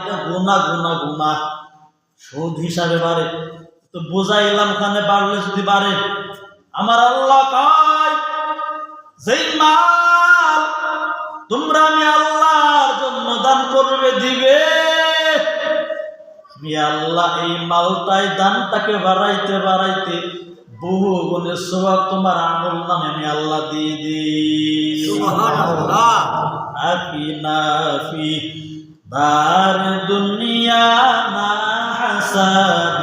এটা গুনা গুনা গুনা সুদ হিসাবে বাড়ে। তো বোঝাইলাম ওখানে বাড়লে যদি বাড়ে। আমার আল্লাহ কয় যেই মাল তোমরা আমি আল্লাহর জন্য দান করবে দিবে। আমি আল্লাহ এই মালটাই দানটাকে বাড়াইতে বাড়াইতে বহু গুণের স্বভাব তোমার আমল নামে আমি আল্লাহ দিয়ে দিই। দুনিয়া না হাসান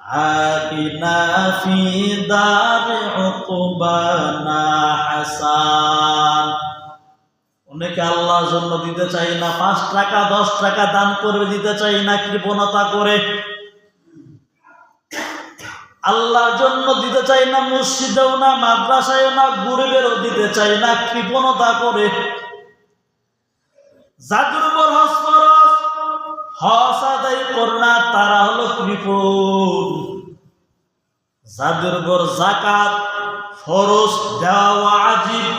আকি নাফি দার উকবা না হাসান। অনেকে আল্লাহর জন্য দিতে চাই না, পাঁচ টাকা, দশ টাকা দান করবে, দিতে চাই না, কৃপণতা করে। আল্লাহর জন্য দিতে চাই না, মসজিদেও না, মাদ্রাসায়ও না, গরিবেরও দিতে চাই না, কৃপণতা করে। যাদের উপর হস ফরজ হস আদায় কর না, তারা হলো কৃপণ। যাদের জাকাত ফরজ দেওয়া আজিব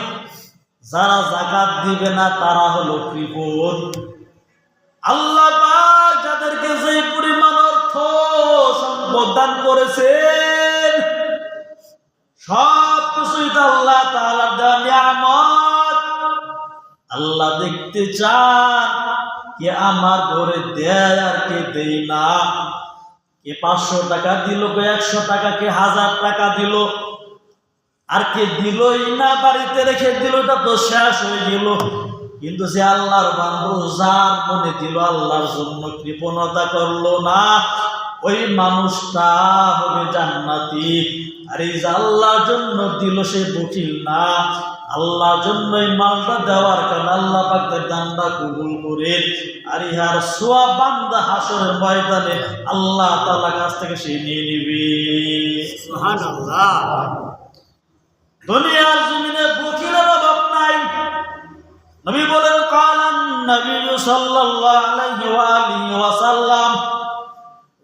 যারা জাকাত দিবে না, তারা হলো কৃপণ। আল্লাহ যাদেরকে যে পরিমাণ অর্থ সম্পদ দান করেছেন সব কিছুই আল্লাহ তাআলার দেওয়া নিয়ামত। আল্লাহ দেখতে চান কে আমার ঘরে দেয় আর কে দেই না। কে পাঁচশো টাকা দিল, কে একশো টাকা, কে হাজার টাকা দিল, আর কে দিলই না, বাড়িতে রেখে দিল, এটা তো শেষ হয়ে গেল। কিন্তু সে আল্লাহর বান্ধব যার মনে দিল, আল্লাহর জন্য কৃপণতা করল না। ওই মানুষটা হবে জান্নাতি। আর এই যে আল্লাহর জন্য দিল সে বকিল না। আল্লাহর জন্য এই মালটা দেওয়ার কারণে আল্লাহ পাক তার দানটা কবুল করে আর ইহার সোয়া বান্দা হাসরের ময়দানে আল্লাহ তালা কাছ থেকে সে নিয়ে নিবে। দুনিয়ার জমিনে বকিলের অভাব নাই। নবী বলেন কালান নবী সাল্লাল্লাহু আলাইহি ওয়া আলিহি ওয়া সাল্লাম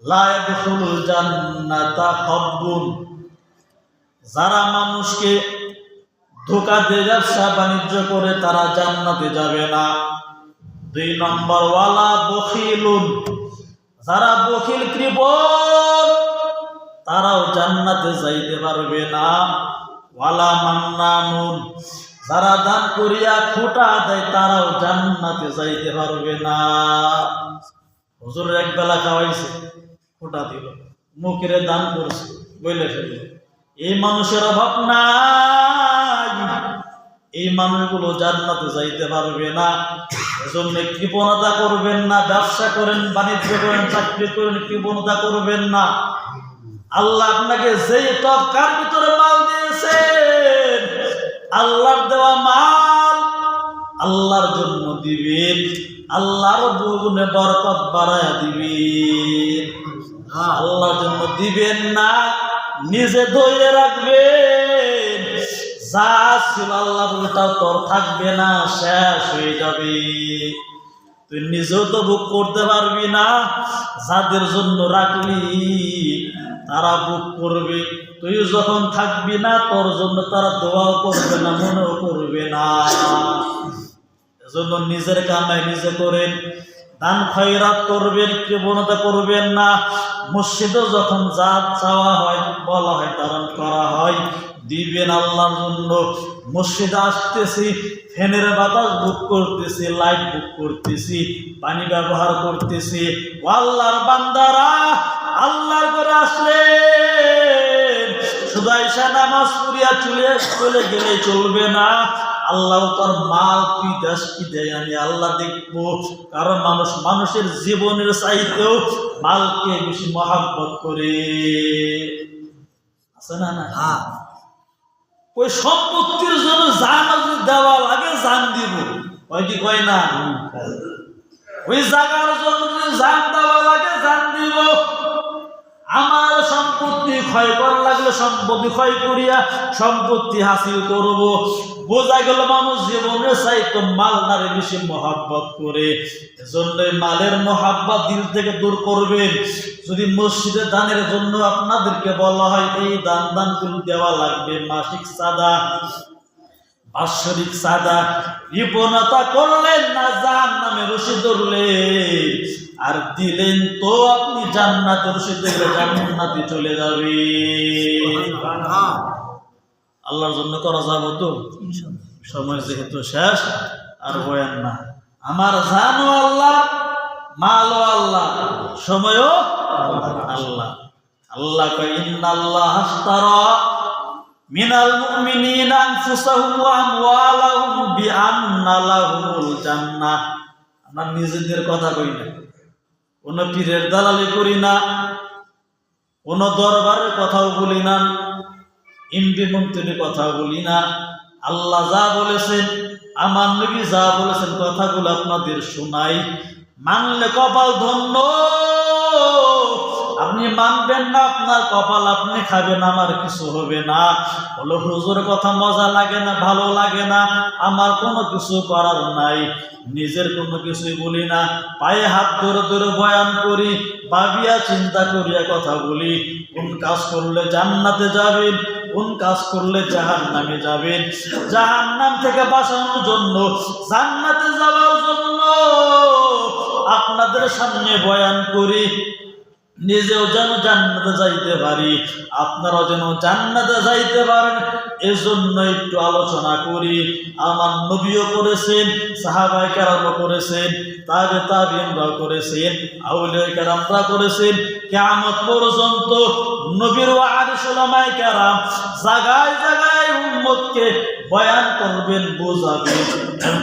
লা ইয়াদখুলুল জান্নাতা যারা মানুষকে ধোকা দিয়ে ব্যবসা বাণিজ্য করে তারা জান্নাতে যাবে না। দুই নম্বর, ওয়ালা বখিলুন। যারা বখিল কৃপণ, তারাও জান্নাতে যাইতে পারবে না। ওয়ালা মান্নানুন। যারা দান করিয়া খোটা দেয়, তারাও জান্নাতে যাইতে পারবে না। হুজুর এক বেলা খাওয়াইছে, খোটা দিল, মুখের দান করছে বলে ফেলল। এই মানুষের অভাব নাই। এই মানুষগুলো জান্নাতে যাইতে পারবে না। এজন্য কৃপণতা করবেন না, ব্যবসা করেন, বাণিজ্য করেন, চাকরি করেন, কৃপণতা করবেন না। আল্লাহ আপনাকে যেই ভিতরে মাল আল্লাহর দেওয়া মাল আল্লাহর জন্য দিবেন। আল্লাহর দুগুণে বরকত বাড়ায় দিবেন। আল্লাহর জন্য দিবেন না, নিজে ধরে রাখবেন। যা ছিল আল্লাহ বলটাও তোর থাকবে না, শেষ হয়ে যাবে। তুই নিজেও তো বুক করতে পারবি না, যাদের জন্য রাখলি তারা বুক করবে। তুই যখন থাকবি না, তোর জন্য তারা দোয়াও করবে না, মনেও করবে না। এজন্য নিজের কামাই নিজে করেন, দান খয়রাত করবেন, কৃপণতা করবেন না। মসজিদে যখন যা চাওয়া হয়, বলা হয় তারণ করা হয়। দিবেন আল্লাহর জন্য। মসজিদে আসতেছি, ফ্যানের বাতাস বুক করতেছি, লাইট বুক করতেছি, পানি ব্যবহার করতেছি। আল্লাহর বান্দারা, আল্লাহর করে আসলেন। শুধু আইসা নামাজ পড়িয়া চলে গেলে চলবে না। আল্লাহ তোর মাল কি দেশ কি দেয় আমি আল্লাহ দেখব। কারণ মানুষ মানুষের জীবনের চাইতেও মালকে বেশি মহাব্বত করে। আছে না না হ্যাঁ। ওই সম্পত্তির জন্য জান দেওয়া লাগে জান দিব। ওই কি কয় না? ওই জায়গার জন্য জান দেওয়া লাগে জান দিব। আমার সম্পত্তি ক্ষয় করা লাগলে সম্পত্তি ক্ষয় করিয়া সম্পত্তি হাসিল করব। বোঝা গেল মানুষ জীবনে চাইতো মালদারে বেশি মহাব্বত করে। এজন্য মালের মহাব্বত দিল থেকে দূর করবেন। যদি মসজিদে দানের জন্য আপনাদেরকে বলা হয়, এই দান দান করে দেওয়া লাগবে। মাসিক সাদা, বাৎসরিক সাদা। বিপনতা করলেন না জাহান নামে রশি ধরলেন। আর দিলেন তো আপনি জান্নাতে রশি ধরলে জান্নাতে চলে যাবে। আল্লাহর জন্য করা যাবে তো? সময় যেহেতু শেষ আর বয়ান না। আমার জানও আল্লাহ মালও আল্লাহ সময়ও আল্লাহ। আল্লাহ ইন্নাল্লাহ আশতারা মিনাল মুমিনিনা আনফুসাহুম ওয়া আমওয়ালাহুম বিআন্না লাহুমুল জান্নাহ। আমরা নিজেদের কথা কই না। কোন পীরের দালালি করি না, কোনো দরবারের কথাও বলি না, এমপি মন্ত্রীর কথা বলি না। আল্লাহ যা বলেছেন, আমার নবী যা বলেছেন কথাগুলো আপনাদের শোনাই। মানলে কপাল ধন্য। আপনি মানবেন না, আপনার কপাল আপনি খাবেন, আমার কিছু হবে না। বলো, হুজুর, কথা মজা লাগে না, ভালো লাগে না? আমার কোনো কিছু করার নাই, নিজের কোনো কিছুই বলি না। পায়ে হাত ধরে ধরে বয়ান করি, ভাবিয়া চিন্তা করিয়া কথা বলি। কোন কাজ করলে জান্নাতে যাবেন, কোন কাজ করলে জাহান নামে যাবেন? জাহান নাম থেকে বাঁচানোর জন্য, জান্নাতে যাওয়ার জন্য আপনাদের সামনে বয়ান করি। নিজেও যেন জান্নাতে যাইতে পারি, আপনারাও যেন জান্নাতে যাইতে পারেন, এজন্য একটু আলোচনা করি। আমার নবীও করেছেন সাহাবাই কারামও করেছেন, তাবে তাবিনরাও করেছেন, আউলিয়া কারামরা করেছেন। কেমন পর্যন্ত নবীর আরিসুলামাই কেরাম জাগায় জাগায় উম্মতকে বয়ান করবেন বোঝাবেন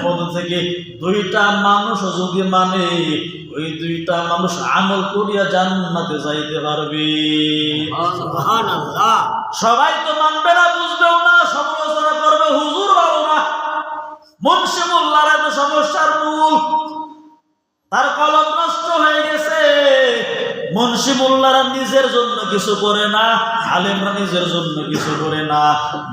মধ্যে থেকে দুইটা মানুষ যদি মানে ওই দুইটা মানুষ আমল করিয়া জান্নাতে যাইতে পারবে। সুবহানাল্লাহ। সবাই তো মানবে না বুঝবেও না সমালোচনা করবে হুজুর ভালো না। মুন্সি মোল্লার এত সমস্যার মূল। তার কলম নষ্ট হয়ে গেছে। মুন্সি নিজের জন্য কিছু করে না, আলেমরা নিজের জন্য কিছু করে না।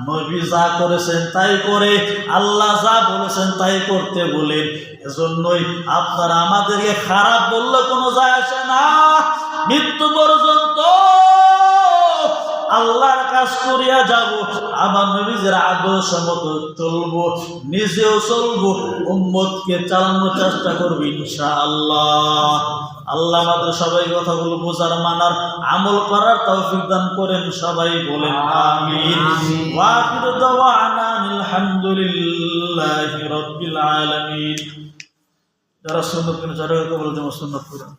নবী যা করেছেন তাই করে, আল্লাহ যা বলেছেন তাই করতে বলেন। এজন্যই আপনারা আমাদেরকে খারাপ বললে কোনো যায় আসে না। মৃত্যু পর্যন্ত আল্লাহর কাজ করিয়া যাব আমার নবীজের আদর্শ মতো চলবো, নিজেও চলবো, উম্মতকে চালানোর চেষ্টা করব ইনশাআল্লাহ। আল্লাহ আমাদের সবাই কথাগুলো বোঝার মানার আমল করার তৌফিক দান করেন সবাই বলেন আমিন। ওয়াখির দাওয়ানা আলহামদুলিল্লাহি রাব্বিল আলামিন। যারা সুন্নত যারা কবুল জমা সুন্নত করেন